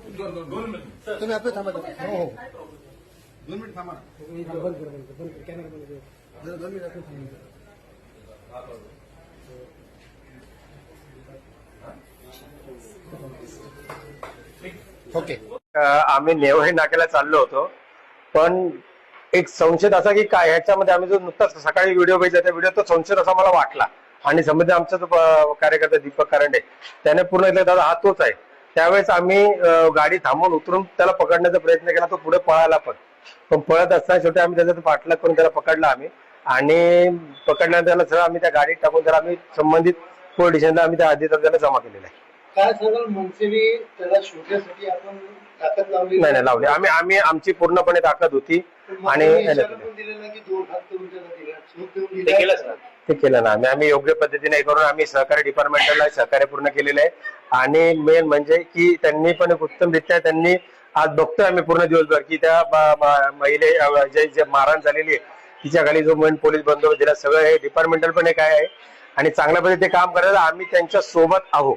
तुम्ही आपलं थांबा हो हो. दोन मिनिट थांबा बंद करा बंद करा बंद करा कॅमेरा बंद करा जरा दोन मिनिट आपण थांबा ओके आम्ही नेवळे नाक्याला चाललो होतो. पण एक संशय असा की काय ह्याच्यामध्ये आम्ही जो नुकताच सकाळी व्हिडिओ बघितला त्या व्हिडिओ तो संशय असा मला वाटला. आणि संबंधित आमचा जो कार्यकर्ता दीपक कारंडे त्याने पूर्ण इथलं दादा हा तोच आहे. त्यावेळेस आम्ही गाडी थांबून उतरून त्याला पकडण्याचा प्रयत्न केला तो पुढे पळाला पण. पण पळत असताना शेवटी आम्ही त्याचा पाठलाग करून त्याला पकडला आम्ही. आणि पकडल्यानंतर त्याला सरळ आम्ही त्या गाडीत टाकून त्याला आम्ही संबंधित पोलीस स्टेशनला आम्ही त्या अधिक त्याला जमा केलेला आहे. काय सांगाल मनसेवी त्याला शोधण्यासाठी आपण ताकद लावली नाही नाही लावले. आम्ही आम्ही आमची पूर्णपणे ताकद होती आणि ते केलं ना. आम्ही आम्ही योग्य पद्धतीने करून आम्ही सहकारी डिपार्टमेंटला सहकार्य पूर्ण केलेलं आहे. आणि मेन म्हणजे की त्यांनी पण एक उत्तमरित्या त्यांनी आज बघतोय आम्ही पूर्ण दिवसभर की त्या महिले जे जे मारहाण झालेली आहे तिच्या खाली जो मेन पोलीस बंदोबस्त दिला सगळं हे डिपार्टमेंटल पण एक आहे. आणि चांगल्या पद्धतीने काम करायला आम्ही त्यांच्यासोबत आहोत.